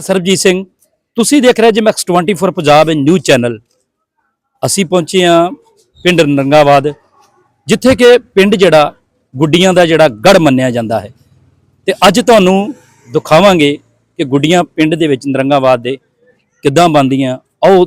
ਸਰਬਜੀਤ ਸਿੰਘ, ਤੁਸੀਂ ਦੇਖ ਰਹੇ ਜੀ ਮੈਕਸ 24 ਪੰਜਾਬ ਨਿਊਜ਼ ਚੈਨਲ। ਅਸੀਂ ਪਹੁੰਚੇ ਹਾਂ ਪਿੰਡ ਨਰੰਗਾਬਾਦ ਜਿੱਥੇ ਕਿ ਪਿੰਡ ਜਿਹੜਾ ਗੁੱਡੀਆਂ ਦਾ ਜਿਹੜਾ ਗੜ ਮੰਨਿਆ ਜਾਂਦਾ ਹੈ। ਤੇ ਅੱਜ ਤੁਹਾਨੂੰ ਦਿਖਾਵਾਂਗੇ ਕਿ ਗੁੱਡੀਆਂ ਪਿੰਡ ਦੇ ਵਿੱਚ ਨਰੰਗਾਬਾਦ ਦੇ ਕਿੱਦਾਂ ਬਣਦੀਆਂ। ਆਓ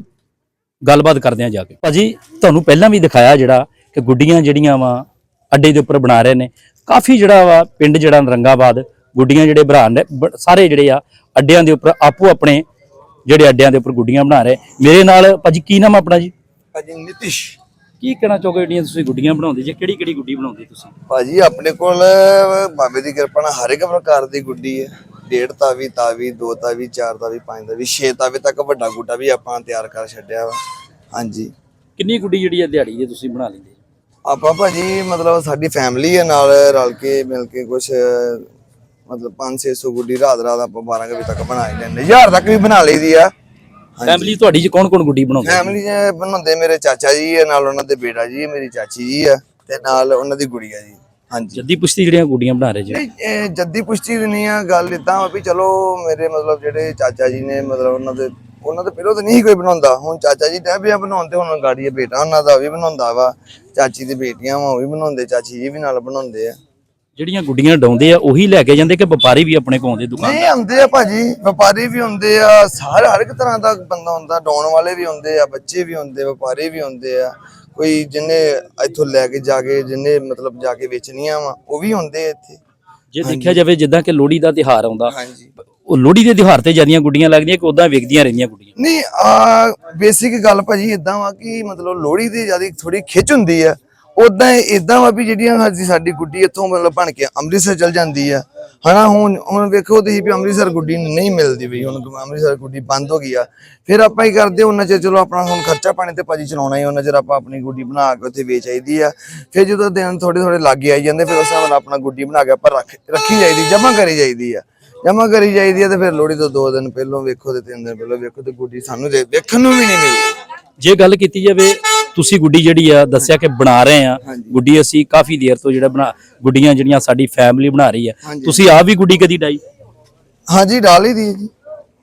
ਗੱਲਬਾਤ ਕਰਦੇ ਹਾਂ ਜਾ ਕੇ। ਭਾਜੀ, ਤੁਹਾਨੂੰ ਪਹਿਲਾਂ ਵੀ ਦਿਖਾਇਆ ਜਿਹੜਾ ਕਿ ਗੁੱਡੀਆਂ ਜਿਹੜੀਆਂ ਵਾ ਅੱਡੇ ਦੇ ਉੱਪਰ ਬਣਾ ਰਹੇ ਨੇ। ਕਾਫੀ ਜਿਹੜਾ ਵਾ ਪਿੰਡ ਜਿਹੜਾ ਨਰੰਗਾਬਾਦ ਗੁੱਡੀਆਂ ਜਿਹੜੇ ਬਣਾ ਨੇ, ਬ- ਸਾਰੇ ਜਿਹੜੇ ਆ ਅੱਡਿਆਂ ਦੇ ਉੱਪਰ ਆਪੋ ਆਪਣੇ ਜਿਹੜੇ ਅੱਡਿਆਂ ਦੇ ਉੱਪਰ ਗੁੱਡੀਆਂ ਬਣਾ ਰਹੇ। ਮੇਰੇ ਨਾਲ ਭਾਜੀ ਕੀ ਨਾਮ ਆਪਣਾ ਜੀ? ਭਾਜੀ ਨਿਤਿਸ਼। ਕੀ ਕਹਿਣਾ ਚਾਹੋਗੇ ਜਿਹੜੀਆਂ ਤੁਸੀਂ ਗੁੱਡੀਆਂ ਬਣਾਉਂਦੇ? ਜੇ ਕਿਹੜੀ ਕਿਹੜੀ ਗੁੱਡੀ ਬਣਾਉਂਦੇ ਤੁਸੀਂ? ਭਾਜੀ ਆਪਣੇ ਕੋਲ ਬਾਬੇ ਦੀ ਕਿਰਪਾ ਨਾਲ ਹਰ ਇੱਕ ਪ੍ਰਕਾਰ ਦੀ ਗੁੱਡੀ ਹੈ। ਡੇਢ ਤਾਵੀ ਤਾਵੀ ਦੋ ਤਾਵੀ ਚਾਰ ਤਾਵੀ ਪੰਜ ਤਾਵੀ ਛੇ ਤਾਵੀ ਤੱਕ ਵੱਡਾ ਗੁੱਡਾ ਵੀ ਆਪਾਂ ਤਿਆਰ ਕਰ ਛੱਡਿਆ ਵਾ। ਹਾਂਜੀ। ਕਿੰਨੀ ਗੁੱਡੀ ਜਿਹੜੀ ਆ ਦਿਹਾੜੀ ਦੀ ਤੁਸੀਂ ਬਣਾ ਲੈਂਦੇ? ਆਪਾਂ ਭਾਜੀ ਮਤਲਬ ਸਾਡੀ ਫੈਮਿਲੀ ਹੈ ਨਾਲ ਰਲ ਕੇ ਮਿਲ ਕੇ ਕੁਝ ਮਤਲਬ 5-600 ਗੁੱਡੀ ਰਾਤ ਰਾਤ ਆਪਾਂ 12 ਵਜੇ ਤੱਕ ਬਣਾ ਹੀ ਲੈਂਦੇ। ਹਜ਼ਾਰ ਤੱਕ ਵੀ ਬਣਾ ਲਈਦੀ ਆ। ਫੈਮਿਲੀ ਤੁਹਾਡੀ ਚ ਕੌਣ ਕੌਣ ਗੁੱਡੀ ਬਣਾਉਂਦੇ? ਫੈਮਿਲੀ ਚ ਬਣਾਉਂਦੇ ਮੇਰੇ ਚਾਚਾ ਜੀ ਹੈ ਨਾਲ ਉਹਨਾਂ ਦੇ ਬੇਟਾ ਜੀ ਮੇਰੀ ਚਾਚੀ ਜੀ ਹੈ ਤੇ ਨਾਲ ਉਹਨਾਂ ਦੀ ਗੁੜੀਆ ਜੀ। ਹਾਂਜੀ। ਜੱਦੀ ਪੁਸ਼ਤੀ ਜਿਹੜੀਆਂ ਗੁੱਡੀਆਂ ਬਣਾ ਰਹੇ ਜੀ? ਨਹੀਂ ਜੱਦੀ ਪੁਸ਼ਤੀ ਦੀ ਨਹੀਂ ਆ ਗੱਲ ਇਦਾਂ ਵਾ ਵੀ ਚਲੋ ਮੇਰੇ ਮਤਲਬ ਜਿਹੜੇ ਚਾਚਾ ਜੀ ਨੇ ਮਤਲਬ ਉਹਨਾਂ ਦੇ ਉਹਨਾਂ ਦੇ ਪਹਿਲਾਂ ਤਾਂ ਨਹੀਂ ਕੋਈ ਬਣਾਉਂਦਾ। ਹੁਣ ਚਾਚਾ ਜੀ ਡੈ ਪਿਆ ਬਣਾਉਣ ਤੇ ਹੁਣ ਗਾੜੀ ਬੇਟਾ ਉਹਨਾਂ ਦਾ ਵੀ ਬਣਾਉਂਦਾ ਵਾ। ਚਾਚੀ ਦੀ ਬੇਟੀਆਂ ਵਾ ਉਹ ਵੀ ਬਣਾਉਂਦੇ ਚਾਚੀ ਜੀ ਵੀ ਨਾਲ ਬਣਾਉਂਦੇ ਆ। ਜਿਹੜੀਆਂ ਗੁੱਡੀਆਂ ਡਾਉਂਦੇ ਆ ਉਹੀ ਲੈ ਕੇ ਜਾਂਦੇ ਕਿ ਵਪਾਰੀ ਵੀ ਆਪਣੇ ਕੋਲ ਆਉਂਦੇ ਦੁਕਾਨ? ਨਹੀਂ ਆਉਂਦੇ ਆ ਭਾਜੀ ਵਪਾਰੀ ਵੀ ਹੁੰਦੇ ਆ ਸਾਰੇ ਹਰ ਇੱਕ ਤਰ੍ਹਾਂ ਦਾ ਬੰਦਾ ਹੁੰਦਾ ਡਾਉਣ ਵਾਲੇ ਵੀ ਹੁੰਦੇ ਆ ਬੱਚੇ ਵੀ ਹੁੰਦੇ ਵਪਾਰੀ ਵੀ ਹੁੰਦੇ ਆ। ਕੋਈ ਜਿਹਨੇ ਇੱਥੋਂ ਲੈ ਕੇ ਜਾ ਕੇ ਜਿਹਨੇ ਮਤਲਬ ਜਾ ਕੇ ਵੇਚਣੀਆਂ ਵਾ ਉਹ ਵੀ ਹੁੰਦੇ ਆ ਇੱਥੇ। ਜੇ ਦੇਖਿਆ ਜਾਵੇ ਜਿੱਦਾਂ ਕਿ ਲੋਹੜੀ ਦਾ ਤਿਹਾਰ ਆਉਂਦਾ ਹਾਂਜੀ। ਉਹ ਲੋਹੜੀ ਦੇ ਤਿਹਾਰ ਤੇ ਜਿਆਦੀਆਂ ਗੁੱਡੀਆਂ ਲੱਗਦੀਆਂ ਕਿ ਉਦਾਂ ਵਿਕਦੀਆਂ ਰਹਿੰਦੀਆਂ ਗੁੱਡੀਆਂ? ਨਹੀਂ ਆ ਬੇਸਿਕ ਗੱਲ ਭਾਜੀ ਇਦਾਂ ਵਾ ਕਿ ਮਤਲਬ ਲੋਹੜੀ ਦੀ ਜ਼ਿਆਦਾ ਥੋੜੀ ਖਿੱਚ ਹੁੰਦੀ ਆ। ਉਦਾਂ ਇਦਾਂ ਵਾ ਵੀ ਜਿਹੜੀਆਂ ਹਾਂਜੀ ਸਾਡੀ ਗੁੱਡੀ ਇੱਥੋਂ ਮਤਲਬ ਬਣ ਕੇ ਅੰਮ੍ਰਿਤਸਰ ਚਲ ਜਾਂਦੀ ਆ। ਹਨਾ, ਹੁਣ ਹੁਣ ਵੇਖੋ ਤੁਸੀਂ ਵੀ ਅੰਮ੍ਰਿਤਸਰ ਗੁੱਡੀ ਨਹੀਂ ਮਿਲਦੀ ਵੀ, ਹੁਣ ਅੰਮ੍ਰਿਤਸਰ ਗੁੱਡੀ ਬੰਦ ਹੋ ਗਈ ਆ। ਫਿਰ ਆਪਾਂ ਹੀ ਕਰਦੇ ਉਹਨਾਂ ਚਿਰ ਚਲੋ ਆਪਣਾ ਹੁਣ ਖਰਚਾ ਪਾਣੀ ਤੇ ਭਾਜੀ ਚਲਾਉਣਾ ਹੀ ਉਹਨਾਂ ਚਿਰ ਆਪਾਂ ਆਪਣੀ ਗੁੱਡੀ ਬਣਾ ਕੇ ਉੱਥੇ ਵੇਚ ਆਈਦੀ ਆ। ਫਿਰ ਜਦੋਂ ਦਿਨ ਥੋੜੇ ਥੋੜੇ ਲੱਗੇ ਆਈ ਜਾਂਦੇ, ਫਿਰ ਉਸ ਹਿਸਾਬ ਨਾਲ ਆਪਣਾ ਗੁੱਡੀ ਬਣਾ ਕੇ ਆਪਾਂ ਰੱਖ ਰੱਖੀ ਜਾਈਦੀ ਜਮਾ ਕਰੀ ਜਾਈਦੀ ਆ। ਜਮਾ ਕਰੀ ਜਾਈਦੀ ਆ ਤੇ ਫਿਰ ਲੋਹੜੀ ਤੋਂ ਦੋ ਦਿਨ ਪਹਿਲਾਂ ਵੇਖੋ ਤੇ ਤਿੰਨ ਦਿਨ ਪਹਿਲਾਂ ਵੇਖੋ ਤੇ ਗੁੱਡੀ ਸਾਨੂੰ ਦੇ- ਵੇਖਣ ਨੂੰ ਵੀ ਨਹੀਂ ਮਿਲਦੀ ਜੇ ਗੱਲ ਕੀਤੀ ਜਾਵੇ ਤੁਸੀਂ ਗੁੱਡੀ ਜਿਹੜੀ ਆ ਦੱਸਿਆ ਕਿ ਬਣਾ ਰਹੇ ਆ। ਗੁੱਡੀ ਅਸੀਂ ਕਾਫੀ ਦੇਰ ਤੋਂ ਜਿਹੜਾ ਬਣਾ ਗੁੱਡੀਆਂ ਜਿਹੜੀਆਂ ਸਾਡੀ ਫੈਮਿਲੀ ਬਣਾ ਰਹੀ ਆ। ਤੁਸੀਂ ਆਪ ਵੀ ਗੁੱਡੀ ਕਦੀ ਡਾਈ? ਹਾਂਜੀ ਡਾਲੀ ਦੀ ਜੀ।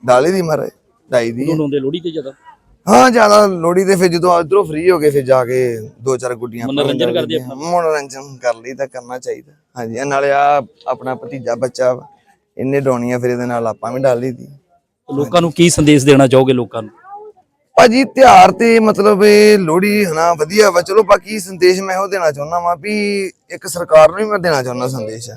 ਡਾਲੀ ਦੀ ਮਾਰੇ ਡਾਈ ਦੀ। ਲਾਉਂਦੇ ਲੋਹੜੀ ਤੇ ਜ਼ਿਆਦਾ? ਹਾਂ ਜ਼ਿਆਦਾ ਲੋੜੀ ਤੇ ਫਿਰ ਜਦੋਂ ਇਧਰੋਂ ਫ੍ਰੀ ਹੋ ਗਏ ਫਿਰ ਜਾ ਕੇ ਦੋ ਚਾਰ ਗੁੱਡੀਆਂ ਆਪਾਂ ਮਨੋਰੰਜਨ ਕਰਦੇ ਲਈਆਂ। ਮਨੋਰੰਜਨ ਕਰ ਲਈ ਤਾਂ ਕਰਨਾ ਚਾਹੀਦਾ। ਹਾਂਜੀ ਨਾਲੇ ਆ ਆਪਣਾ ਭਤੀਜਾ ਬੱਚਾ ਇਹਨੇ ਡਾਉਣੀਆਂ ਫਿਰ ਇਹਦੇ ਨਾਲ ਆਪਾਂ ਵੀ ਡਾਲੀ ਦੀ। ਲੋਕਾਂ ਨੂੰ ਕੀ ਸੰਦੇਸ਼ ਦੇਣਾ ਚਾਹੋਗੇ ਲੋਕਾਂ ਨੂੰ? ਭਾਜੀ ਤਿਉਹਾਰ ਤੇ ਮਤਲਬ ਇਹ ਲੋਹੜੀ ਹਨਾ ਵਧੀਆ ਵਾ। ਚਲੋ ਬਾਕੀ ਸੰਦੇਸ਼ ਮੈਂ ਇਹੋ ਦੇਣਾ ਚਾਹੁੰਦਾ ਵਾਂ ਵੀ ਇੱਕ ਸਰਕਾਰ ਨੂੰ ਵੀ ਮੈਂ ਦੇਣਾ ਚਾਹੁੰਦਾ ਸੰਦੇਸ਼।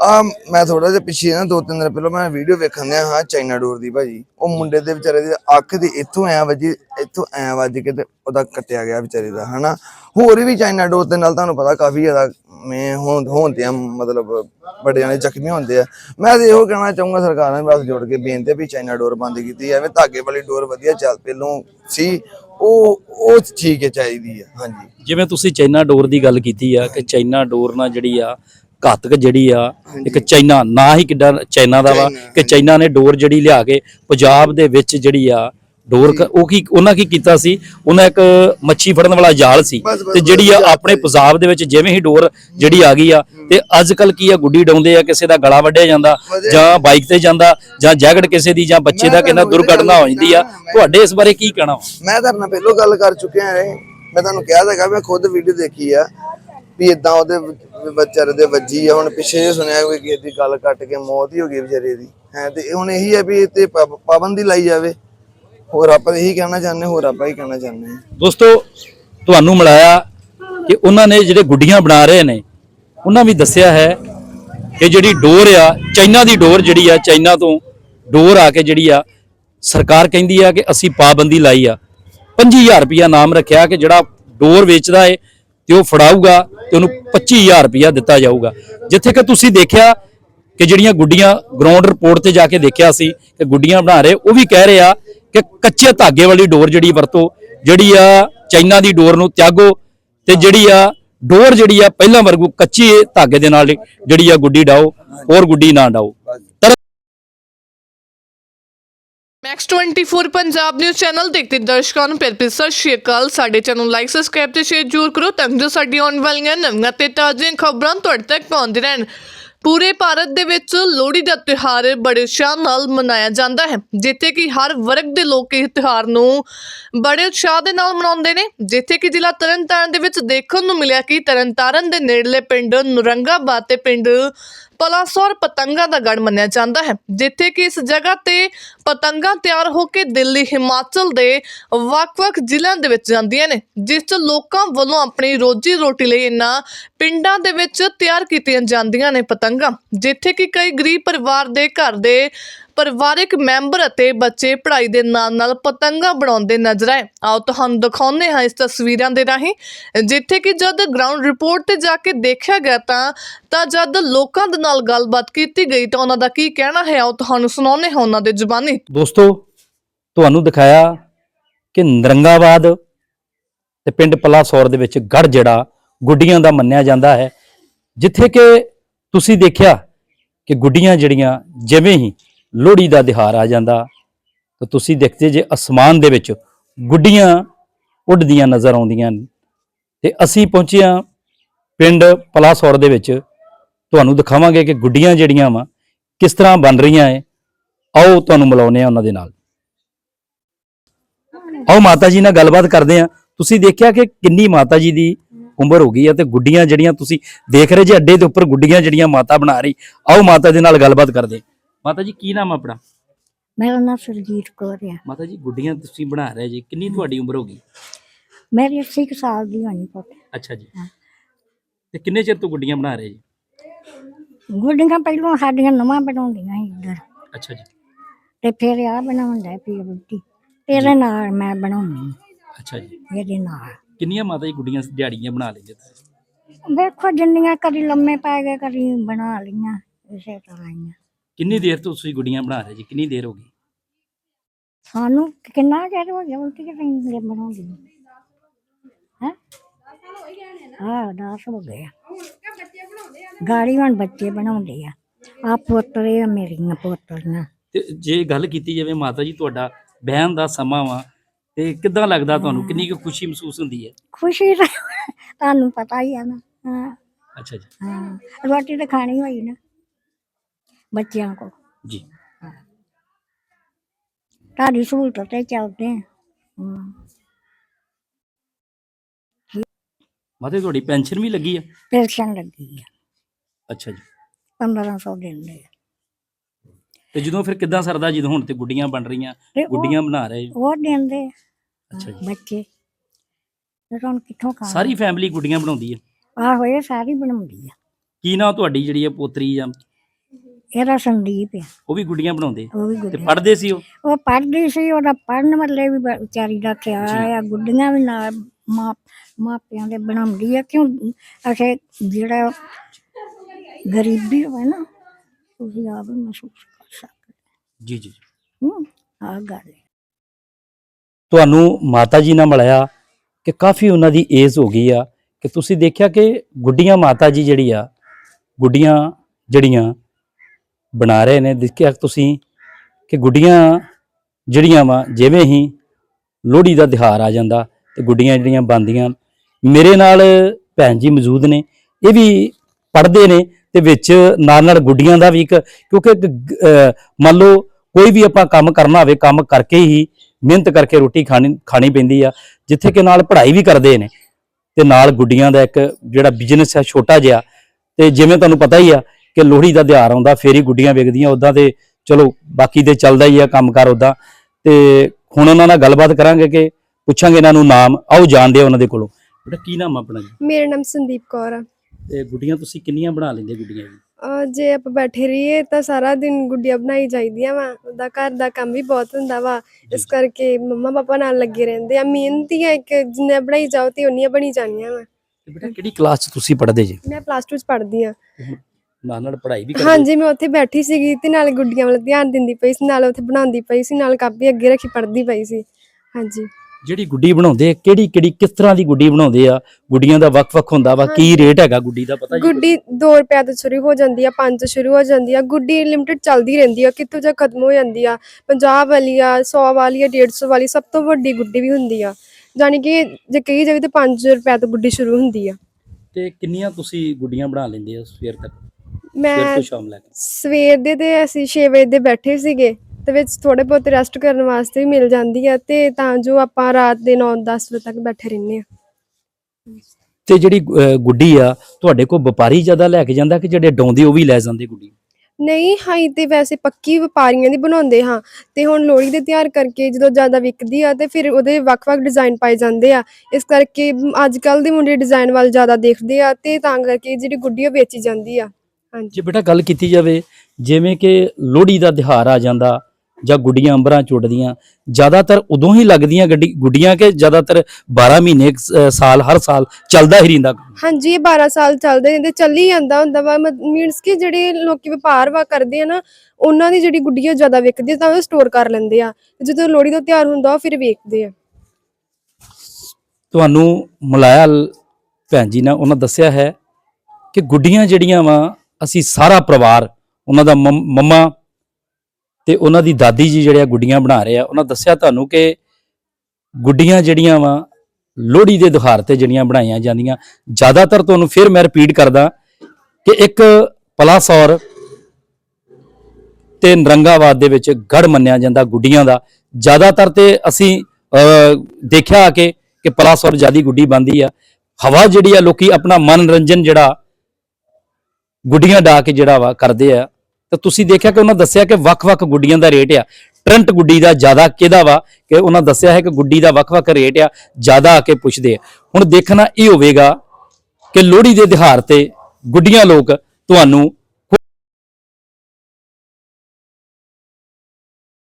ਆ ਮੈਂ ਥੋੜਾ ਜਿਹਾ ਪਿੱਛੇ ਨਾ ਦੋ ਤਿੰਨ ਦਿਨ ਪਹਿਲਾਂ ਮੈਂ ਵੀਡੀਓ ਵੇਖਣ ਡਿਆ ਹਾਂ ਚਾਈਨਾ ਡੋਰ ਦੀ ਭਾਜੀ। ਉਹ ਮੁੰਡੇ ਦੇ ਵਿਚਾਰੇ ਦੀ ਅੱਖ ਦੀ ਇੱਥੋਂ ਐ ਵੱਜੀ ਇੱਥੋਂ ਐ ਵੱਜ ਕੇ ਤੇ ਉਹਦਾ ਕੱਟਿਆ ਗਿਆ ਵਿਚਾਰੇ ਦਾ ਹਨਾ। ਹੋਰ ਵੀ ਚਾਈਨਾ ਡੋਰ ਦੇ ਨਾਲ ਤੁਹਾਨੂੰ ਪਤਾ ਕਾਫੀ ਜ਼ਿਆਦਾ ਮੈਂ ਹੋਣ ਹੋਣਦੇ ਆ ਮਤਲਬ ਬੜੇ ਜਾਣੇ ਜ਼ਖਮੀ ਹੁੰਦੇ ਆ। ਮੈਂ ਤੇ ਇਹੋ ਕਹਿਣਾ ਚਾਹੂੰਗਾ ਸਰਕਾਰਾਂ ਨੂੰ ਬਸ ਜੋੜ ਕੇ ਬੇਨਤੀ ਵੀ ਚਾਈਨਾ ਡੋਰ ਬੰਦ ਕੀਤੀ ਜਾਵੇ ਧਾਗੇ ਵਾਲੀ ਡੋਰ ਵਧੀਆ ਚੱਲ ਪਹਿਲੋਂ ਸੀ ਉਹ ਉਹ ਠੀਕ ਹੈ ਚਾਹੀਦੀ ਆ ਹਾਂਜੀ। ਜਿਵੇਂ ਤੁਸੀਂ ਚਾਈਨਾ ਡੋਰ ਦੀ ਗੱਲ ਕੀਤੀ ਆ ਕਿ ਚਾਈਨਾ ਡੋਰ ਨਾਲ ਜਿਹੜੀ ਆ ਘਾਤਕ ਜਿਹੜੀ ਆ ਇੱਕ ਚਾਈਨਾ ਨਾ ਹੀ ਕਿੱਡਾ ਚਾਈਨਾ ਦਾ ਵਾ ਕਿ ਚਾਈਨਾ ਨੇ ਡੋਰ ਜਿਹੜੀ ਲਿਆ ਕੇ ਪੰਜਾਬ ਦੇ ਵਿੱਚ ਜਿਹੜੀ ਆ ਡੋਰ ਕ- ਉਹ ਕੀ ਉਹਨਾਂ ਕੀ ਕੀਤਾ ਸੀ? ਉਹਨਾਂ ਇੱਕ ਮੱਛੀ ਫੜਨ ਵਾਲਾ ਜਾਲ ਸੀ ਬਸ, ਬਸ, ਤੇ ਜਿਹੜੀ ਆ ਆਪਣੇ ਪੰਜਾਬ ਦੇ ਵਿੱਚ ਜਿਵੇਂ ਹੀ ਡੋਰ ਜਿਹੜੀ ਆ ਗਈ ਆ ਤੇ ਅੱਜ ਕੱਲ ਕੀ ਆ ਗੁੱਡੀ ਡਾਉਂਦੇ ਆ ਕਿਸੇ ਦਾ ਗਲਾ ਵੱਢਿਆ ਜਾਂਦਾ ਵਧਿਆ ਜਾਂ ਬਾਈਕ ਤੇ ਜਾਂਦਾ ਜਾਂ ਜੈਕਟ ਕਿਸੇ ਦੀ ਜਾਂ ਬੱਚੇ ਦਾ ਕਿੰਨਾ ਦੁਰਘਟਨਾ ਹੋ ਜਾਂਦੀ ਆ। ਤੁਹਾਡੇ ਇਸ ਬਾਰੇ ਕੀ ਕਹਿਣਾ ਵਾ? ਮੈਂ ਤੁਹਾਡੇ ਨਾਲ ਪਹਿਲੋਂ ਗੱਲ ਕਰ ਚੁੱਕਿਆ ਹਾਂ ਮੈਂ ਤੁਹਾਨੂੰ ਕਿਹਾ ਸੀਗਾ ਮੈਂ ਖੁਦ ਵੀਡੀਓ ਦੇਖੀ ਆ ਵੀ ਇਦਾਂ ਉਹਦੇ ਵਿ- ਵਿਚਾਰੇ ਦੇ ਵੱਜੀ ਆ। ਹੁਣ ਪਿੱਛੇ ਜੇ ਸੁਣਿਆ ਕੋਈ ਕਿਸੇ ਦੀ ਗੱਲ ਕੱਟ ਕੇ ਮੌਤ ਹੀ ਹੋ ਗਈ ਵਿਚਾਰੇ ਦੀ। ਹੈ ਤੇ ਹੁਣ ਇਹੀ ਹੈ ਵੀ ਇਹ ਤੇ ਪਾਬ- ਪਾਬੰਦੀ ਲਾਈ ਜਾਵੇ। ਹੋਰ ਆਪਾਂ ਇਹੀ ਕਹਿਣਾ ਚਾਹੁੰਦੇ ਹੋਰ ਆਪਾਂ ਹੀ ਕਹਿਣਾ ਚਾਹੁੰਦੇ ਹਾਂ। ਦੋਸਤੋ, ਤੁਹਾਨੂੰ ਮਿਲਾਇਆ ਕਿ ਉਹਨਾਂ ਨੇ ਜਿਹੜੇ ਗੁੱਡੀਆਂ ਬਣਾ ਰਹੇ ਨੇ, ਉਹਨਾਂ ਵੀ ਦੱਸਿਆ ਹੈ ਕਿ ਜਿਹੜੀ ਡੋਰ ਆ, ਚਾਈਨਾ ਦੀ ਡੋਰ ਜਿਹੜੀ ਆ, ਚਾਈਨਾ ਤੋਂ ਡੋਰ ਆ ਕੇ ਜਿਹੜੀ ਆ, ਸਰਕਾਰ ਕਹਿੰਦੀ ਆ ਕਿ ਅਸੀਂ ਪਾਬੰਦੀ ਲਾਈ ਆ। 25000 ਰੁਪਇਆ ਨਾਮ ਰੱਖਿਆ ਕਿ ਜਿਹੜਾ ਡੋਰ ਵੇਚਦਾ ਏ ਤੇ ਉਹ ਫੜਾਊਗਾ ਤੇ ਉਹਨੂੰ 25000 ਰੁਪਇਆ ਦਿੱਤਾ ਜਾਊਗਾ। ਜਿੱਥੇ ਕਿ ਤੁਸੀਂ ਦੇਖਿਆ ਕਿ ਜਿਹੜੀਆਂ ਗੁੱਡੀਆਂ ਗਰਾਊਂਡ ਰਿਪੋਰਟ ਤੇ ਜਾ ਕੇ ਦੇਖਿਆ ਸੀ ਕਿ ਗੁੱਡੀਆਂ ਬਣਾ ਰਹੇ, ਉਹ ਵੀ ਕਹਿ ਰਹੇ ਆ ਕਿ ਕੱਚੇ ਧਾਗੇ ਵਾਲੀ ਡੋਰ ਜਿਹੜੀ ਵਰਤੋ, ਜਿਹੜੀ ਆ ਚਾਈਨਾ ਦੀ ਡੋਰ ਨੂੰ ਤਿਆਗੋ ਤੇ ਜਿਹੜੀ ਆ ਡੋਰ ਜਿਹੜੀ ਆ ਪਹਿਲਾਂ ਵਰਗੂ ਕੱਚੇ ਧਾਗੇ ਦੇ ਨਾਲ ਜਿਹੜੀ ਆ ਗੁੱਡੀ ਡਾਓ, ਹੋਰ ਗੁੱਡੀ ਨਾ ਡਾਓ। ਮੈਕਸ 24 ਪੰਜਾਬ ਨਿਊਜ਼ ਚੈਨਲ ਦੇਖਦੇ ਦਰਸ਼ਕਾਂ ਨੂੰ ਪਿਆਰ ਭਰੀ ਸਤਿ ਸ਼੍ਰੀ ਅਕਾਲ। ਸਾਡੇ ਚੈਨਲ ਲਾਈਕ ਸਬਸਕ੍ਰਾਈਬ ਤੇ ਸ਼ੇਅਰ ਜ਼ਰੂਰ ਕਰੋ, ਤਾਂ ਜੋ ਸਾਡੀ ਆਉਣ ਵਾਲੀਆਂ ਨਵੀਆਂ ਤੇ ਤਾਜ਼ੀਆਂ ਖਬਰਾਂ ਤੁਹਾਡੇ ਤੱਕ ਪਹੁੰਚਦੀ ਰਹਿਣ। ਪੂਰੇ ਭਾਰਤ ਦੇ ਵਿੱਚ ਲੋਹੜੀ ਦਾ ਤਿਉਹਾਰ ਬੜੇ ਉਤਸ਼ਾਹ ਨਾਲ ਮਨਾਇਆ ਜਾਂਦਾ ਹੈ, ਜਿੱਥੇ ਕਿ ਹਰ ਵਰਗ ਦੇ ਲੋਕ ਇਸ ਤਿਉਹਾਰ ਨੂੰ ਬੜੇ ਉਤਸ਼ਾਹ ਦੇ ਨਾਲ ਮਨਾਉਂਦੇ ਨੇ। ਜਿੱਥੇ ਕਿ ਜ਼ਿਲ੍ਹਾ ਤਰਨਤਾਰਨ ਦੇ ਵਿੱਚ ਦੇਖਣ ਨੂੰ ਮਿਲਿਆ ਕਿ ਤਰਨਤਾਰਨ ਦੇ ਨੇੜਲੇ ਪਿੰਡ ਨੁਰੰਗਾਬਾਦ ਤੇ ਪਿੰਡ ਪਲਾਸੌਰ ਪਤੰਗਾਂ ਦਾ ਗੜ ਮੰਨਿਆ ਜਾਂਦਾ ਹੈ, ਜਿੱਥੇ ਕਿ ਇਸ ਜਗ੍ਹਾ ਤੇ ਪਤੰਗਾਂ ਤਿਆਰ ਹੋ ਕੇ ਦਿੱਲੀ, ਹਿਮਾਚਲ ਦੇ ਵੱਖ-ਵੱਖ ਜ਼ਿਲ੍ਹਿਆਂ ਦੇ ਵਿੱਚ ਜਾਂਦੀਆਂ ਨੇ, ਜਿਸ 'ਚ ਲੋਕਾਂ ਵੱਲੋਂ ਆਪਣੀ ਰੋਜੀ ਰੋਟੀ ਲਈ ਇਹਨਾਂ ਪਿੰਡਾਂ ਦੇ ਵਿੱਚ ਤਿਆਰ ਕੀਤੀਆਂ ਜਾਂਦੀਆਂ ਨੇ ਪਤੰਗਾਂ, ਜਿੱਥੇ ਕਿ ਕਈ ਗਰੀਬ ਪਰਿਵਾਰ ਦੇ ਘਰ ਦੇ ਪਰਿਵਾਰਕ ਮੈਂਬਰ ਅਤੇ ਬੱਚੇ ਪੜ੍ਹਾਈ ਦੇ ਨਾਲ-ਨਾਲ ਪਤੰਗਾਂ ਬਣਾਉਂਦੇ ਨਜ਼ਰ ਆਏ। ਆਓ ਤੁਹਾਨੂੰ ਦਿਖਾਉਂਦੇ ਹਾਂ ਇਸ ਤਸਵੀਰਾਂ ਦੇ ਰਾਹੀਂ। ਜਿੱਥੇ ਕਿ ਜਦ ਗਰਾਊਂਡ ਰਿਪੋਰਟ ਤੇ ਜਾ ਕੇ ਦੇਖਿਆ ਗਿਆ ਤਾਂ ਤਾਂ ਜਦ ਲੋਕਾਂ ਦੇ ਨਾਲ ਗੱਲਬਾਤ ਕੀਤੀ ਗਈ ਤਾਂ ਉਹਨਾਂ ਦਾ ਕੀ ਕਹਿਣਾ ਹੈ, ਆਓ ਤੁਹਾਨੂੰ ਸੁਣਾਉਂਦੇ ਹਾਂ ਉਹਨਾਂ ਦੇ ਜ਼ੁਬਾਨੀ। ਦੋਸਤੋ, ਤੁਹਾਨੂੰ ਦਿਖਾਇਆ ਕਿ ਨਰੰਗਾਬਾਦ ਤੇ ਪਿੰਡ ਪਲਾਸੌਰ ਦੇ ਵਿੱਚ ਗੜ ਜਿਹੜਾ ਗੁੱਡੀਆਂ ਦਾ ਮੰਨਿਆ ਜਾਂਦਾ ਹੈ। ਜਿੱਥੇ ਕਿ ਤੁਸੀਂ ਦੇਖਿਆ ਕਿ ਗੁੱਡੀਆਂ ਜਿਹੜੀਆਂ ਜਿਵੇਂ ਹੀ ਲੋਹੜੀ ਦਾ ਦਿਹਾਰ ਆ ਜਾਂਦਾ। ਤਾਂ ਤੁਸੀਂ ਦੇਖਦੇ ਜੇ ਅਸਮਾਨ ਦੇ ਵਿੱਚ ਗੁੱਡੀਆਂ ਉੱਡਦੀਆਂ ਨਜ਼ਰ ਆਉਂਦੀਆਂ ਨੇ। ਤੇ ਅਸੀਂ ਪਹੁੰਚੇ ਹਾਂ ਪਿੰਡ ਪਲਾਸੌਰ ਦੇ ਵਿੱਚ। ਤੁਹਾਨੂੰ ਦਿਖਾਵਾਂਗੇ ਕਿ ਗੁੱਡੀਆਂ ਜਿਹੜੀਆਂ ਵਾ ਕਿਸ ਤਰ੍ਹਾਂ ਬਣ ਰਹੀਆਂ ਹੈ ਆਓ ਤੁਹਾਨੂੰ ਮਿਲਾਉਂਦੇ ਆ ਉਹਨਾਂ ਦੇ ਨਾਲ। ਆਓ ਮਾਤਾ ਜੀ ਨਾਲ ਗੱਲਬਾਤ ਕਰਦੇ ਆ ਤੁਸੀਂ ਦੇਖਿਆ ਕਿ ਕਿੰਨੀ ਮਾਤਾ ਜੀ ਦੀ ਉਮਰ ਹੋ ਗਈ ਹੈ ਤੇ ਗੁੱਡੀਆਂ ਜਿਹੜੀਆਂ ਤੁਸੀਂ ਦੇਖ ਰਹੇ ਜੇ ਅੱਡੇ ਦੇ ਉੱਪਰ ਗੁੱਡੀਆਂ ਜਿਹੜੀਆਂ ਮਾਤਾ ਬਣਾ ਰਹੀ। ਆਓ ਮਾਤਾ ਦੇ ਨਾਲ ਗੱਲਬਾਤ ਕਰਦੇ ਮਾਤਾ ਜੀ ਕੀ ਨਾਮ ਆਪਣਾ? ਮੇਰਾ ਨਾਮ ਸੁਰਜੀਤ ਕੌਰ ਆ। ਮਾਤਾ ਜੀ ਗੁੱਡੀਆਂ ਤੁਸੀਂ ਬਣਾ ਰਹੇ ਜੀ। ਕਿੰਨੀ ਤੁਹਾਡੀ ਉਮਰ ਹੋ ਗਈ? ਮੇਰੀ 80 ਕੁ ਸਾਲ ਦੀ ਹੋਣੀ ਪੁੱਤ। ਅੱਛਾ ਜੀ। ਹਾਂ। ਤੇ ਕਿੰਨੇ ਚਿਰ ਤੋਂ ਗੁੱਡੀਆਂ ਬਣਾ ਰਹੇ ਜੀ? ਗੁੱਡੀਆਂ ਪਹਿਲਾਂ ਸਾਡੀਆਂ ਨਵਾਂ ਬਣਾਉਂਦੀਆਂ ਸੀ ਇੱਧਰ। ਅੱਛਾ ਜੀ। ਤੇ ਫਿਰ ਆ ਬਣਾਉਂਦਾ ਪੀ ਬੁੱਟੀ ਤੇਰੇ ਨਾਲ ਮੈਂ ਬਣਾਉਣੀ ਅੱਛਾ ਜੀ। ਇਹਦੇ ਨਾਲ। ਕਿੰਨੀਆਂ ਮਾਤਾ ਜੀ ਗੁੱਡੀਆਂ ਦਿਹਾੜੀਆਂ ਬਣਾ ਲੈਂਦੇ ਤੁਸੀਂ? ਵੇਖੋ ਜਿੰਨੀਆਂ ਕਦੀ ਲੰਮੇ ਪੈ ਗਏ ਕਦੀ ਬਣਾ ਲਈਆਂ ਇਸੇ ਤਰ੍ਹਾਂ ਹੀ ਆ। ਕਿੰਨੀ ਦੇਰ ਤੋਂ ਤੁਸੀਂ ਗੁੱਡੀਆਂ ਬਣਾ ਰਹੇ ਜੀ? ਕਿੰਨੀ ਦੇਰ ਹੋ ਗਈ? ਸਾਨੂੰ ਕਿੰਨਾ ਚਿਰ ਹੋ ਗਿਆ? ਉਲਟੀ ਕਿਤੇ ਬਣਾਉਂਦੀ ਹੈ ਹਾਂ? ਦਸ ਹੋ ਗਿਆ ਗਾੜੀ ਹੁਣ ਬੱਚੇ ਬਣਾਉਂਦੇ ਆ। ਆ ਪੋਤਰੇ ਆ ਮੇਰੀਆਂ ਪੋਤਰੀਆਂ। ਤੇ ਜੇ ਗੱਲ ਕੀਤੀ ਜਾਵੇ ਮਾਤਾ ਜੀ ਤੁਹਾਡਾ ਬਹਿਣ ਦਾ ਸਮਾਂ ਵਾ ਤੇ ਕਿੱਦਾਂ ਲੱਗਦਾ ਤੁਹਾਨੂੰ? ਕਿੰਨੀ ਕੁ ਖੁਸ਼ੀ ਮਹਿਸੂਸ ਹੁੰਦੀ ਹੈ? ਖੁਸ਼ੀ ਤਾਂ ਤੁਹਾਨੂੰ ਪਤਾ ਹੀ ਆ ਨਾ। ਹਾਂ। ਅੱਛਾ ਜੀ। ਹਾਂ। ਰੋਟੀ ਤਾਂ ਖਾਣੀ ਹੋਈ ਨਾ। ਬੱਚਿਆਂ ਕੋ ਜੀ। ਤੁਹਾਡੀ ਸਹੂਲਤ ਤੇ ਚੱਲਦੇ ਆ। ਹਾਂ। ਮਾਤੇ ਤੁਹਾਡੀ ਪੈਨਸ਼ਨ ਵੀ ਲੱਗੀ ਆ? ਪੈਨਸ਼ਨ ਲੱਗੀ ਆ। ਅੱਛਾ ਜੀ। 1500 ਦਿੰਦੇ ਆ। ਤੇ ਜਦੋਂ ਫਿਰ ਕਿੱਦਾਂ ਸਰਦਾ ਜਦੋਂ ਹੁਣ ਤੇ ਗੁੱਡੀਆਂ ਬਣ ਰਹੀਆਂ ਗੁੱਡੀਆਂ ਬਣਾ ਰਹੇ। ਉਹ ਦਿੰਦੇ ਆ। ਅੱਛਾ ਜੀ। ਬੱਚੇ। ਤੇ ਤੁਹਾਨੂੰ ਕਿੱਥੋਂ ਖਾਣਾ ਸਾਰੀ ਫੈਮਿਲੀ ਗੁੱਡੀਆਂ ਬਣਾਉਂਦੀ ਹੈ ਆਹੋ ਇਹ ਸਾਰੀ ਬਣਾਉਂਦੀ ਆ। ਕੀ ਨਾ ਤੁਹਾਡੀ ਜਿਹੜੀ ਹੈ ਪੋਤਰੀ ਜਾਂ ਇਹਦਾ ਸੰਦੀਪ ਆ। ਉਹ ਵੀ ਗੁੱਡੀਆਂ ਬਣਾਉਂਦੇ? ਉਹ ਵੀ ਤੇ ਗੁੱਡੀਆਂ। ਪੜ੍ਹਦੇ ਸੀ ਉਹ? ਉਹ ਪੜ੍ਹਦੀ ਸੀ ਉਹਦਾ ਪੜ੍ਹਨ ਵੱਲੇ ਵੀ ਬ- ਵਿਚਾਰੀ ਦਾ ਖਿਆਲ ਆ ਗੁੱਡੀਆਂ ਵੀ ਨਾਲ ਮਾਂ ਮਾਪਿਆਂ ਦੇ ਬਣਾਉਂਦੀ ਆ ਕਿਉਂ ਅਖੇ ਜਿਹੜਾ ਗਰੀਬੀ ਹੋਵੇ ਨਾ ਤੁਸੀਂ ਆਪ ਹੀ ਮਹਿਸੂਸ ਕਰ ਸਕਦੇ ਜੀ ਜੀ ਹੂੰ ਆ ਗੱਲ ਹੈ। ਤੁਹਾਨੂੰ ਮਾਤਾ ਜੀ ਨਾਲ ਮਿਲਿਆ ਕਿ ਕਾਫੀ ਉਹਨਾਂ ਦੀ ਏਜ ਹੋ ਗਈ ਆ ਕਿ ਤੁਸੀਂ ਦੇਖਿਆ ਕਿ ਗੁੱਡੀਆਂ ਮਾਤਾ ਜੀ ਜਿਹੜੀ ਆ ਗੁੱਡੀਆਂ ਜਿਹੜੀਆਂ ਬਣਾ ਰਹੇ ਨੇ ਦੇਖਿਆ ਤੁਸੀਂ ਕਿ ਗੁੱਡੀਆਂ ਜਿਹੜੀਆਂ ਵਾ, ਜਿਵੇਂ ਹੀ ਲੋਹੜੀ ਦਾ ਤਿਉਹਾਰ ਆ ਜਾਂਦਾ ਤੇ ਗੁੱਡੀਆਂ ਜਿਹੜੀਆਂ ਬਣਦੀਆਂ, ਮੇਰੇ ਨਾਲ ਭੈਣ ਜੀ ਮੌਜੂਦ ਨੇ, ਇਹ ਵੀ ਪੜ੍ਹਦੇ ਨੇ ਤੇ ਵਿੱਚ ਨਾਲ ਨਾਲ ਗੁੱਡੀਆਂ ਦਾ ਵੀ ਇੱਕ, ਕਿਉਂਕਿ ਮੰਨ ਲਓ ਕੋਈ ਵੀ ਆਪਾਂ ਕੰਮ ਕਰਨਾ ਹੋਵੇ, ਕੰਮ ਕਰਕੇ ਹੀ ਮਿਹਨਤ ਕਰਕੇ ਰੋਟੀ ਖਾਣੀ ਖਾਣੀ ਪੈਂਦੀ ਆ, ਜਿੱਥੇ ਕਿ ਨਾਲ ਪੜ੍ਹਾਈ ਵੀ ਕਰਦੇ ਨੇ ਤੇ ਨਾਲ ਗੁੱਡੀਆਂ ਦਾ ਇੱਕ ਜਿਹੜਾ ਬਿਜ਼ਨਸ ਹੈ ਛੋਟਾ ਜਿਹਾ, ਤੇ ਜਿਵੇਂ ਤੁਹਾਨੂੰ ਪਤਾ ਹੀ ਆ ਕਿ ਲੋਹੜੀ ਦਾ ਤਿਉਹਾਰ ਆਉਂਦਾ ਫੇਰ ਗੁੱਡੀਆਂ ਵਿਕਦੀਆਂ ਉਦਾਂ ਤੇ ਚਲੋ ਬਾਕੀ ਤੇ ਚੱਲਦਾ ਹੀ ਆ ਕੰਮਕਾਰ ਉਦਾਂ ਤੇ ਹੁਣ ਉਹਨਾਂ ਨਾਲ ਗੱਲਬਾਤ ਕਰਾਂਗੇ ਕਿ ਪੁੱਛਾਂਗੇ ਇਹਨਾਂ ਨੂੰ ਨਾਮ ਆਓ ਜਾਣਦੇ ਆ ਉਹਨਾਂ ਦੇ ਕੋਲੋਂ। ਬੇਟਾ ਕੀ ਨਾਮ ਆ ਆਪਣਾ ਜੀ? ਮੇਰਾ ਨਾਮ ਸੰਦੀਪ ਕੌਰ ਆ। ਤੇ ਗੁੱਡੀਆਂ ਤੁਸੀਂ ਕਿੰਨੀਆਂ ਬਣਾ ਲੈਂਦੇ ਗੁੱਡੀਆਂ ਜੀ? ਅਹ ਜੇ ਆਪਾਂ ਬੈਠੇ ਰਹੀਏ ਤਾਂ ਸਾਰਾ ਦਿਨ ਗੁੱਡੀਆਂ ਬਣਾਈ ਜਾਈਦੀਆਂ ਵਾ। ਉਹਦਾ ਘਰ ਦਾ ਕੰਮ ਵੀ ਬਹੁਤ ਹੁੰਦਾ ਵਾ। ਇਸ ਕਰਕੇ ਮੰਮਾ ਪਾਪਾ ਨਾਲ ਲੱਗੇ ਰਹਿੰਦੇ ਆ। ਮਿਹਨਤੀ ਆ ਇੱਕ ਜਿੰਨਾ ਬਣਾਈ ਜਾਓ ਤੇ ਉਨੀਆਂ ਬਣੀ ਜਾਣੀਆਂ ਵਾ। ਤੇ ਬੇਟਾ ਕਿਹੜੀ ਕਲਾਸ 'ਚ ਤੁਸੀਂ ਪੜ੍ਹਦੇ ਜੀ? ਮੈਂ ਪਲੱਸ 2 ਚ ਪੜ੍ਹਦੀ ਆ। ਨਾਲ ਨਾਲ ਪੜ੍ਹਾਈ ਵੀ ਕਰਦੇ ਹਾਂਜੀ ਮੈਂ ਉੱਥੇ ਬੈਠੀ ਸੀਗੀ ਤੇ ਨਾਲ ਗੁੱਡੀਆਂ ਵੱਲ ਧਿਆਨ ਦਿੰਦੀ ਪਈ ਸੀ ਨਾਲ ਉੱਥੇ ਬਣਾਉਂਦੀ ਪਈ ਸੀ ਨਾਲ ਕਾਪੀ ਅੱਗੇ ਰੱਖੀ ਪੜ੍ਹਦੀ ਪਈ ਸੀ। ਹਾਂਜੀ। ਜਿਹੜੀ ਗੁੱਡੀ ਬਣਾਉਂਦੇ ਕਿਹੜੀ ਕਿਹੜੀ ਕਿਸ ਤਰ੍ਹਾਂ ਦੀ ਗੁੱਡੀ ਬਣਾਉਂਦੇ ਆ? ਗੁੱਡੀਆਂ ਦਾ ਵੱਖ-ਵੱਖ ਹੁੰਦਾ ਵਾ ਕੀ। ਰੇਟ ਹੈਗਾ ਗੁੱਡੀ ਦਾ ਪਤਾ ਜੀ ਗੁੱਡੀ 2 ਰੁਪਏ ਤੋਂ ਸ਼ੁਰੂ ਹੋ ਜਾਂਦੀ ਆ 5 ਤੋਂ ਸ਼ੁਰੂ ਹੋ ਜਾਂਦੀ ਆ ਗੁੱਡੀ ਲਿਮਟਿਡ ਚੱਲਦੀ ਰਹਿੰਦੀ ਆ ਕਿਤੋਂ ਜਾ ਖਤਮ ਹੋ ਜਾਂਦੀ ਆ। 50 ਵਾਲੀ ਆ 100 ਵਾਲੀ ਆ 150 ਵਾਲੀ ਸਭ ਤੋਂ ਵੱਡੀ ਗੁੱਡੀ ਵੀ ਹੁੰਦੀ ਆ। ਜਾਣੀ ਕਿ ਜੇ ਕਈ ਜਗ੍ਹਾ ਤੇ 5 ਰੁਪਏ ਤੋਂ ਗੁੱਡੀ ਸ਼ੁਰੂ ਹੁੰਦੀ ਆ। ਤੇ ਕਿੰਨੀਆਂ ਤੁਸੀਂ ਗੁੱਡੀਆਂ ਬਣਾ ਲੈਂਦੇ ਆ ਸਵੇਰ ਤੱਕ? ਸਵੇਰ ਮੈਂ ਤੋਂ ਸ਼ਾਮ ਲੈ ਕੇ ਸਵੇਰ ਦੇ ਤੇ ਅਸੀਂ 6 ਵਜੇ ਦੇ ਬੈਠੇ ਸੀਗੇ ਤੇ ਵਿੱਚ ਥੋੜੇ ਬਹੁਤ ਰੈਸਟ ਕਰਨ ਵਾਸਤੇ ਵੀ ਮਿਲ ਜਾਂਦੀ ਆ ਤੇ ਤਾਂ ਜੋ ਆਪਾਂ ਰਾਤ ਦੇ 9-10 ਵਜੇ ਤੱਕ ਬੈਠੇ ਰਹਿੰਦੇ ਆ। ਤੇ ਜਿਹੜੀ ਅਹ, ਗੁੱਡੀ ਆ ਤੁਹਾਡੇ ਕੋਲ ਵਪਾਰੀ ਜ਼ਿਆਦਾ ਲੈ ਕੇ ਜਾਂਦਾ ਕਿ ਜਿਹੜੇ ਡਾਉਂਦੇ ਉਹ ਵੀ ਲੈ ਜਾਂਦੇ ਗੁੱਡੀ? ਨਹੀਂ ਹਾਈ ਤੇ ਵੈਸੇ ਪੱਕੀ ਵਪਾਰੀਆਂ ਦੀ ਬਣਾਉਂਦੇ ਹਾਂ ਤੇ ਹੁਣ ਲੋਹੜੀ ਦੇ ਤਿਉਹਾਰ ਕਰਕੇ ਜਦੋਂ ਜ਼ਿਆਦਾ ਵਿਕਦੀ ਆ ਤੇ ਫਿਰ ਉਹਦੇ ਵੱਖ-ਵੱਖ ਡਿਜ਼ਾਈਨ ਪਾਏ ਜਾਂਦੇ ਆ। ਇਸ ਕਰਕੇ ਅੱਜ ਕੱਲ ਦੇ ਮੁੰਡੇ ਡਿਜ਼ਾਈਨ ਵੱਲ ਜ਼ਿਆਦਾ ਦੇਖਦੇ ਆ ਤੇ ਤਾਂ ਕਰਕੇ ਜਿਹੜੀ ਗੁੱਡੀ ਆ ਵੇਚੀ ਜਾਂਦੀ ਆ। ਜੇ ਬੇਟਾ ਗੱਲ ਕੀਤੀ ਜਾਵੇ ਜਿਵੇਂ ਕਿ ਲੋਹੜੀ ਦਾ ਤਿਉਹਾਰ ਆ ਜਾਂਦਾ ਜਾਂ ਗੁੱਡੀਆਂ ਅੰਬਰਾਂ ਚੁੱਟਦੀਆਂ ਜ਼ਿਆਦਾਤਰ ਉਦੋਂ ਹੀ ਲੱਗਦੀਆਂ ਗੱਡੀ ਗੁੱਡੀਆਂ ਕਿ ਜ਼ਿਆਦਾਤਰ 12 ਮਹੀਨੇ ਸਾਲ ਹਰ ਸਾਲ ਚੱਲਦਾ ਹੀ ਰਹਿੰਦਾ। ਹਾਂਜੀ ਇਹ 12 ਸਾਲ ਚੱਲਦੇ ਰਹਿੰਦੇ ਚੱਲੀ ਜਾਂਦਾ ਹੁੰਦਾ ਵਾ। ਮੀਨਸ ਕਿ ਜਿਹੜੇ ਲੋਕੀ ਵਪਾਰ ਵਾ ਕਰਦੇ ਆ ਨਾ ਉਹਨਾਂ ਦੀ ਜਿਹੜੀ ਗੁੱਡੀਆਂ ਜ਼ਿਆਦਾ ਵਿਕਦੀ ਆ ਤਾਂ ਉਹ ਸਟੋਰ ਕਰ ਲੈਂਦੇ ਆ। ਤੇ ਜਦੋਂ ਲੋਹੜੀ ਦਾ ਤਿਉਹਾਰ ਹੁੰਦਾ ਉਹ ਫਿਰ ਵੇਚਦੇ ਆ। ਤੁਹਾਨੂੰ ਮਲਾਇਆ ਲ- ਭੈਣ ਜੀ ਨੇ ਉਹਨਾਂ ਦੱਸਿਆ ਹੈ ਕਿ ਗੁੱਡੀਆਂ ਜਿਹੜੀਆਂ ਵਾ ਅਸੀਂ ਸਾਰਾ ਪਰਿਵਾਰ ਉਹਨਾਂ ਦਾ ਮੰਮਾ ਤੇ ਉਹਨਾਂ ਦੀ ਦਾਦੀ ਜੀ ਜਿਹੜੇ ਆ ਗੁੱਡੀਆਂ ਬਣਾ ਰਹੇ ਆ ਉਹਨਾਂ ਦੱਸਿਆ ਤੁਹਾਨੂੰ ਕਿ ਗੁੱਡੀਆਂ ਜਿਹੜੀਆਂ ਵਾ ਲੋਹੜੀ ਦੇ ਦੁਹਾਰ ਤੇ ਜਿਹੜੀਆਂ ਬਣਾਈਆਂ ਜਾਂਦੀਆਂ। ਜ਼ਿਆਦਾਤਰ ਤੁਹਾਨੂੰ ਫਿਰ ਮੈਂ ਰਿਪੀਟ ਕਰਦਾ ਕਿ ਇੱਕ ਪਲਾਸੌਰ ਤੇ ਨਰੰਗਾਬਾਦ ਦੇ ਵਿੱਚ ਗੜ ਮੰਨਿਆ ਜਾਂਦਾ ਗੁੱਡੀਆਂ ਦਾ। ਜ਼ਿਆਦਾਤਰ ਤੇ ਅਸੀਂ ਅਹ, ਦੇਖਿਆ ਕਿ ਕਿ ਪਲਾਸੌਰ ਜਿਆਦੀ ਗੁੱਡੀ ਬੰਦੀ ਆ। ਹਵਾ ਜਿਹੜੀ ਆ ਲੋਕੀ ਆਪਣਾ ਮਨੋਰੰਜਨ ਜਿਹੜਾ ਗੁੱਡੀਆਂ ਡਾ ਕੇ ਜਿਹੜਾ ਵਾ ਕਰਦੇ ਆ। ਤਾਂ ਤੁਸੀਂ ਦੇਖਿਆ ਕਿ ਉਹਨਾਂ ਦੱਸਿਆ ਕਿ ਵੱਖ-ਵੱਖ ਗੁੱਡੀਆਂ ਦਾ ਰੇਟ ਆ। ਟਰੰਟ ਗੁੱਡੀ ਦਾ ਜ਼ਿਆਦਾ ਕਿਹਦਾ ਵਾ ਕਿ ਉਹਨਾਂ ਦੱਸਿਆ ਹੈ ਕਿ ਗੁੱਡੀ ਦਾ ਵੱਖ-ਵੱਖ ਰੇਟ ਆ, ਜ਼ਿਆਦਾ ਆ ਕੇ ਪੁੱਛਦੇ ਆ। ਹੁਣ ਦੇਖਣਾ ਇਹ ਹੋਵੇਗਾ ਕਿ ਲੋਹੜੀ ਦੇ ਤਿਉਹਾਰ ਤੇ ਗੁੱਡੀਆਂ ਲੋਕ ਤੁਹਾਨੂੰ